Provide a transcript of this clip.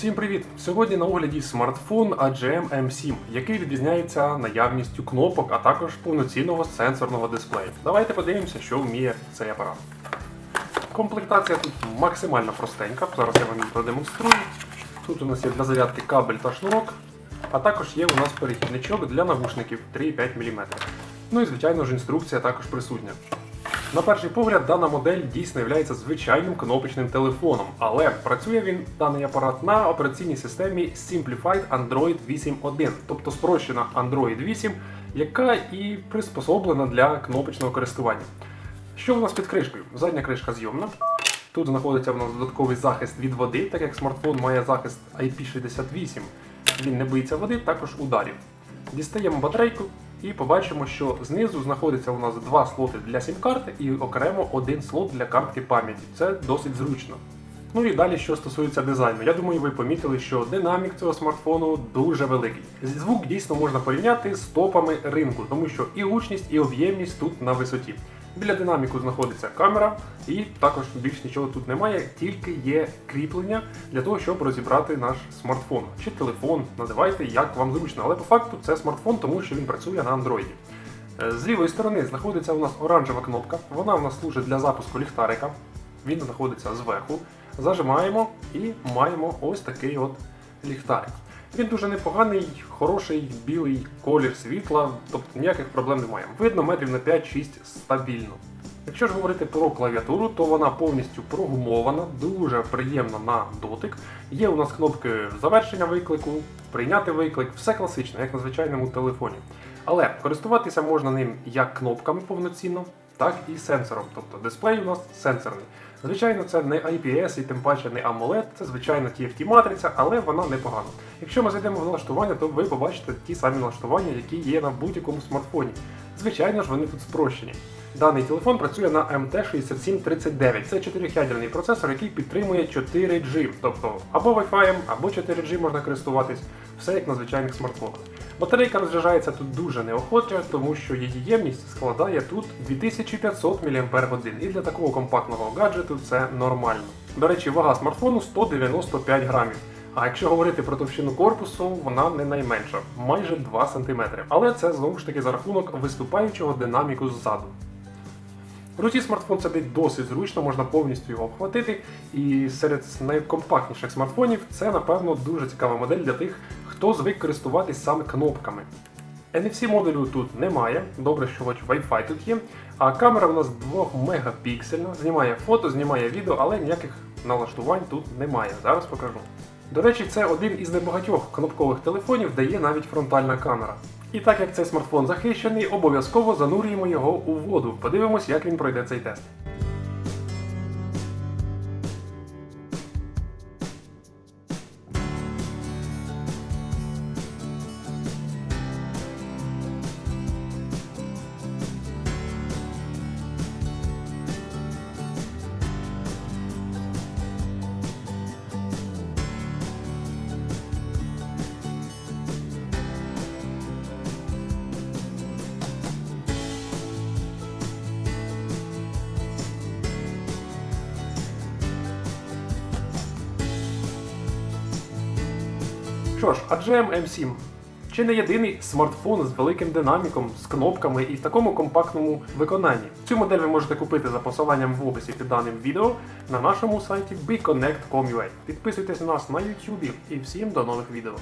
Всім привіт! Сьогодні на огляді смартфон AGM M7, який відрізняється наявністю кнопок, а також повноцінного сенсорного дисплею. Давайте подивимося, що вміє цей апарат. Комплектація тут максимально простенька. Зараз я вам її продемонструю. Тут у нас є для зарядки кабель та шнурок, а також є у нас перехідничок для навушників 3,5 мм. Ну і звичайно ж інструкція також присутня. На перший погляд, дана модель дійсно є звичайним кнопочним телефоном, але працює він даний апарат на операційній системі Simplified Android 8.1, тобто спрощена Android 8, яка і приспособлена для кнопочного користування. Що у нас під кришкою? Задня кришка зйомна. Тут знаходиться в нас додатковий захист від води, так як смартфон має захист IP68. Він не боїться води, також ударів. Дістаємо батарейку і побачимо, що знизу знаходиться у нас два слоти для сім-карти і окремо один слот для картки пам'яті. Це досить зручно. Ну і далі, що стосується дизайну, я думаю, ви помітили, що динамік цього смартфону дуже великий. Звук дійсно можна порівняти з топами ринку, тому що і гучність, і об'ємність тут на висоті. Біля динаміку знаходиться камера, і також більш нічого тут немає, тільки є кріплення для того, щоб розібрати наш смартфон чи телефон, називайте як вам зручно. Але по факту це смартфон, тому що він працює на андроїді. Е, З лівої сторони знаходиться у нас оранжева кнопка. Вона у нас служить для запуску ліхтарика. Він знаходиться зверху. Зажимаємо і маємо ось такий от ліхтарик. Він дуже непоганий, хороший білий колір світла, тобто ніяких проблем немає. Видно метрів на 5-6 стабільно. Якщо ж говорити про клавіатуру, то вона повністю прогумована, дуже приємна на дотик. Є у нас кнопки завершення виклику, прийняти виклик, все класично, як на звичайному телефоні. Але користуватися можна ним як кнопками повноцінно, так і сенсором. Тобто дисплей у нас сенсорний. Звичайно, це не IPS і тим паче не AMOLED, це звичайно TFT матриця, але вона непогана. Якщо ми зайдемо в налаштування, то ви побачите ті самі налаштування, які є на будь-якому смартфоні. Звичайно ж, вони тут спрощені. Даний телефон працює на MT6739. Це 4-ядерний процесор, який підтримує 4G, тобто або Wi-Fi, або 4G можна користуватись, все як на звичайних смартфонах. Батарейка розряджається тут дуже неохоче, тому що її ємність складає тут 2500 мАч, і для такого компактного гаджету це нормально. До речі, вага смартфону 195 грамів. А якщо говорити про товщину корпусу, вона не найменша, майже 2 см. Але це знову ж таки за рахунок виступаючого динаміку ззаду. В руці смартфон сидить досить зручно, можна повністю його обхватити. І серед найкомпактніших смартфонів це, напевно, дуже цікава модель для тих, хто звик користуватись саме кнопками. NFC модулю тут немає, добре, що хоч Wi-Fi тут є. А камера у нас 2 мегапіксельна, знімає фото, знімає відео, але ніяких налаштувань тут немає. Зараз покажу. До речі, це один із небагатьох кнопкових телефонів, де є навіть фронтальна камера. І так як цей смартфон захищений, обов'язково занурюємо його у воду. Подивимось, як він пройде цей тест. Що ж, AGM M7 чи не єдиний смартфон з великим динаміком, з кнопками і в такому компактному виконанні. Цю модель ви можете купити за посиланням в описі під даним відео на нашому сайті beconnect.com.ua. Підписуйтесь на нас на YouTube і всім до нових відео.